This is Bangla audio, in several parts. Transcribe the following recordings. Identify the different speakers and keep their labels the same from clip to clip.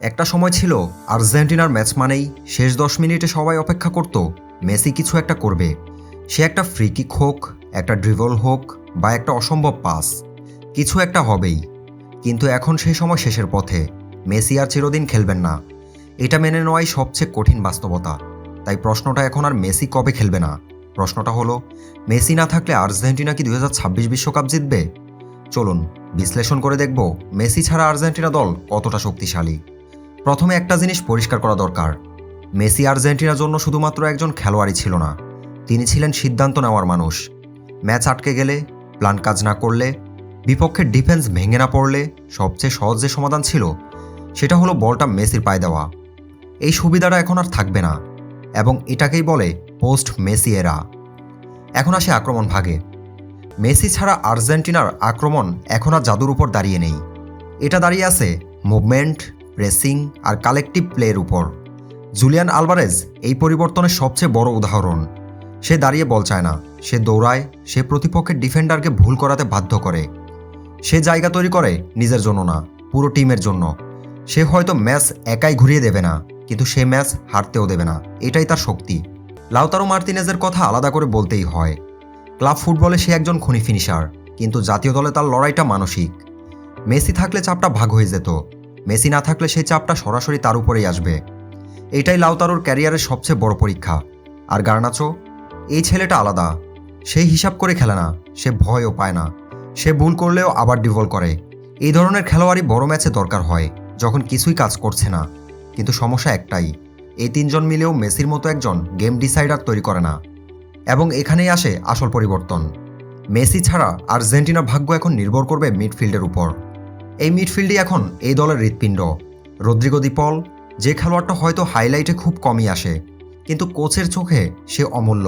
Speaker 1: একটা সময় ছিল আর্জেন্টিনার ম্যাচ মানেই শেষ দশ মিনিটে সবাই অপেক্ষা করত, মেসি কিছু একটা করবে। সে একটা ফ্রি কিক হোক, একটা ড্রিবল হোক, বা একটা অসম্ভব পাস, কিছু একটা হবেই। কিন্তু এখন সেই সময় শেষের পথে, মেসি আর চিরদিন খেলবেন না। এটা মেনে নেওয়াই সবচেয়ে কঠিন বাস্তবতা। তাই প্রশ্নটা এখন আর মেসি কবে খেলবে না? প্রশ্নটা হলো, মেসি না থাকলে আর্জেন্টিনা কি দুই বিশ্বকাপ জিতবে? চলুন বিশ্লেষণ করে দেখব, মেসি ছাড়া আর্জেন্টিনা দল কতটা শক্তিশালী। প্রথমে একটা জিনিস পরিষ্কার করা দরকার। মেসি আর্জেন্টিনার জন্য শুধুমাত্র একজন খেলোয়াড়ই ছিল না, তিনি ছিলেন সিদ্ধান্ত নেওয়ার মানুষ। ম্যাচ আটকে গেলে, প্ল্যান কাজ না করলে বিপক্ষের ডিফেন্স ভেঙে না পড়লে সবচেয়ে সহজ যে সমাধান ছিল, সেটা হলো বলটা মেসির পায়ে দেওয়া। এই সুবিধাটা এখন আর থাকবে না, এবং এটাকেই বলে পোস্ট মেসি এরা। এখন আসে আক্রমণ ভাগে। মেসি ছাড়া আর্জেন্টিনার আক্রমণ এখন আর জাদুর উপর দাঁড়িয়ে নেই। এটা দাঁড়িয়ে আছে মুভমেন্ট প্রেসিং আর কালেকটিভ প্লের উপর। জুলিয়ান আলভারেজ এই পরিবর্তনের সবচেয়ে বড় উদাহরণ। সে দাঁড়িয়ে বল চায় না, সে দৌড়ায়, সে প্রতিপক্ষের ডিফেন্ডারকে ভুল করাতে বাধ্য করে। সে জায়গা তৈরি করে নিজের জন্য না, পুরো টিমের জন্য। সে হয়তো ম্যাচ একাই ঘুরিয়ে দেবে না, কিন্তু সে ম্যাচ হারতেও দেবে না, এটাই তার শক্তি। লাউতারো মার্তিনেজের কথা আলাদা করে বলতেই হয়। ক্লাব ফুটবলে সে একজন খনি ফিনিশার, কিন্তু জাতীয় দলে তার লড়াইটা মানসিক। মেসি থাকলে চাপটা ভাগ হয়ে যেত। মেসি না থাকলে সেই চাপটা সরাসরি তার উপরেই আসবে। এটাই লাউতারোর ক্যারিয়ারের সবচেয়ে বড় পরীক্ষা। আর গার্নাচো, এই ছেলেটা আলাদা। সেই হিসাব করে খেলে না, সে ভয়ও পায় না। সে ভুল করলেও আবার ডিভল করে। এই ধরনের খেলোয়াড়ই বড় ম্যাচে দরকার হয়, যখন কিছুই কাজ করছে না। কিন্তু সমস্যা একটাই, এই তিনজন মিলেও মেসির মতো একজন গেম ডিসাইডার তৈরি করে না। এবং এখানেই আসে আসল পরিবর্তন। মেসি ছাড়া আর্জেন্টিনার ভাগ্য এখন নির্ভর করবে মিডফিল্ডের উপর। এই মিডফিল্ডই এখন এই দলের হৃৎপিণ্ড। রদ্রিগো দিপল যে খেলোয়াড়টা হয়তো হাইলাইটে খুব কমই আসে, কিন্তু কোচের চোখে সে অমূল্য।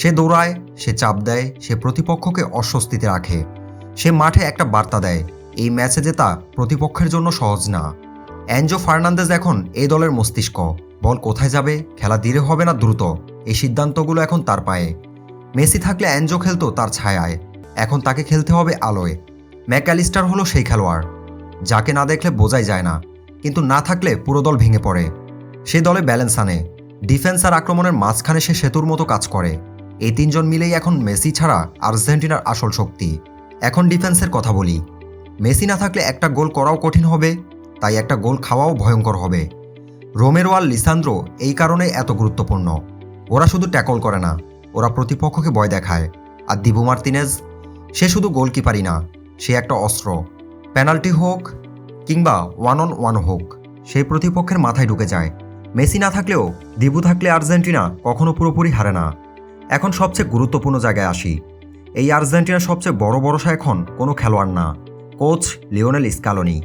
Speaker 1: সে দৌড়ায়, সে চাপ দেয়, সে প্রতিপক্ষকে অস্বস্তিতে রাখে। সে মাঠে একটা বার্তা দেয়, এই ম্যাচে জেতা প্রতিপক্ষের জন্য সহজ না। অ্যাঞ্জো ফার্নান্দেজ এখন এই দলের মস্তিষ্ক। বল কোথায় যাবে, খেলা ধীরে হবে না দ্রুত? এই সিদ্ধান্তগুলো এখন তার পায়ে। মেসি থাকলে অ্যাঞ্জো খেলতো তার ছায়ায়। এখন তাকে খেলতে হবে আলোয়। ম্যাকালিস্টার হলো সেই খেলোয়াড়। যাকে না দেখলে বোঝাই যায় না, কিন্তু না থাকলে পুরো দল ভেঙে পড়ে। সে দলে ব্যালেন্স আনে, ডিফেন্স আর আক্রমণের মাঝখানে সে সেতুর মতো কাজ করে। এই তিনজন মিলেই এখন মেসি ছাড়া আর্জেন্টিনার আসল শক্তি। এখন ডিফেন্সের কথা বলি। মেসি না থাকলে একটা গোল করাও কঠিন হবে, তাই একটা গোল খাওয়াও ভয়ঙ্কর হবে। রোমেরো আর লিসান্দ্রো এই কারণে এত গুরুত্বপূর্ণ। ওরা শুধু ট্যাকল করে না, ওরা প্রতিপক্ষকে ভয় দেখায়। আর দিবু মার্তিনেজ, সে শুধু গোলকিপারই না, সে একটা অস্ত্র। পেনাল্টি হোক কিংবা ওয়ান অন ওয়ান হোক, সেই প্রতিপক্ষের মাথায় ঢুকে যায়। মেসি না থাকলেও দিবু থাকলে আর্জেন্টিনা কখনো পুরোপুরি হারে না। এখন সবচেয়ে গুরুত্বপূর্ণ জায়গায় আসি। এই আর্জেন্টিনার সবচেয়ে বড় ভরসা এখন কোনো খেলোয়াড় না, কোচ লিওনেল স্কালোনি।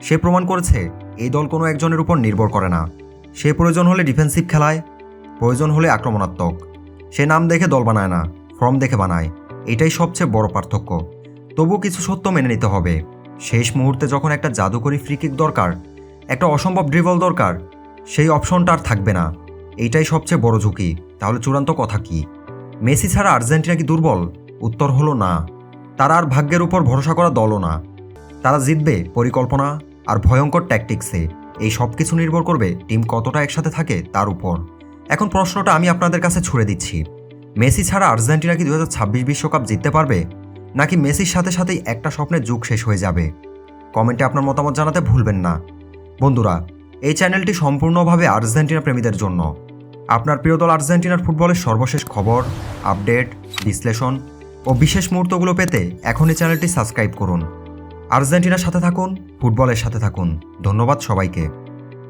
Speaker 1: সে প্রমাণ করেছে, এই দল কোনো একজনের উপর নির্ভর করে না। সে প্রয়োজন হলে ডিফেন্সিভ খেলায়, প্রয়োজন হলে আক্রমণাত্মক। সে নাম দেখে দল বানায় না, ফর্ম দেখে বানায়। এটাই সবচেয়ে বড় পার্থক্য। তবু কিছু সত্য মেনে নিতে হবে। শেষ মুহূর্তে যখন একটা জাদুকরী ফ্রিকিক দরকার, একটা অসম্ভব ড্রিবল দরকার, সেই অপশনটা আর থাকবে না। এইটাই সবচেয়ে বড় ঝুঁকি। তাহলে চূড়ান্ত কথা কি? মেসি ছাড়া আর্জেন্টিনা কি দুর্বল? উত্তর হলো না। তারা আর ভাগ্যের উপর ভরসা করা দলও না। তারা জিতবে পরিকল্পনা আর ভয়ঙ্কর ট্যাকটিক্সে এই সব কিছু নির্ভর করবে টিম কতটা একসাথে থাকে তার উপর। এখন প্রশ্নটা আমি আপনাদের কাছে ছুড়ে দিচ্ছি। মেসি ছাড়া আর্জেন্টিনা কি দু বিশ্বকাপ জিততে পারবে? নাকি মেসির সাথে সাথেই একটা স্বপ্নের যুগ শেষ হয়ে যাবে? কমেন্টে আপনার মতামত জানাতে ভুলবেন না। বন্ধুরা, এই চ্যানেলটি সম্পূর্ণভাবে আর্জেন্টিনা প্রেমীদের জন্য। আপনার প্রিয় দল আর্জেন্টিনার ফুটবলের সর্বশেষ খবর, আপডেট, বিশ্লেষণ ও বিশেষ মুহূর্তগুলো পেতে এখনই চ্যানেলটি সাবস্ক্রাইব করুন। আর্জেন্টিনার সাথে থাকুন, ফুটবলের সাথে থাকুন। ধন্যবাদ সবাইকে।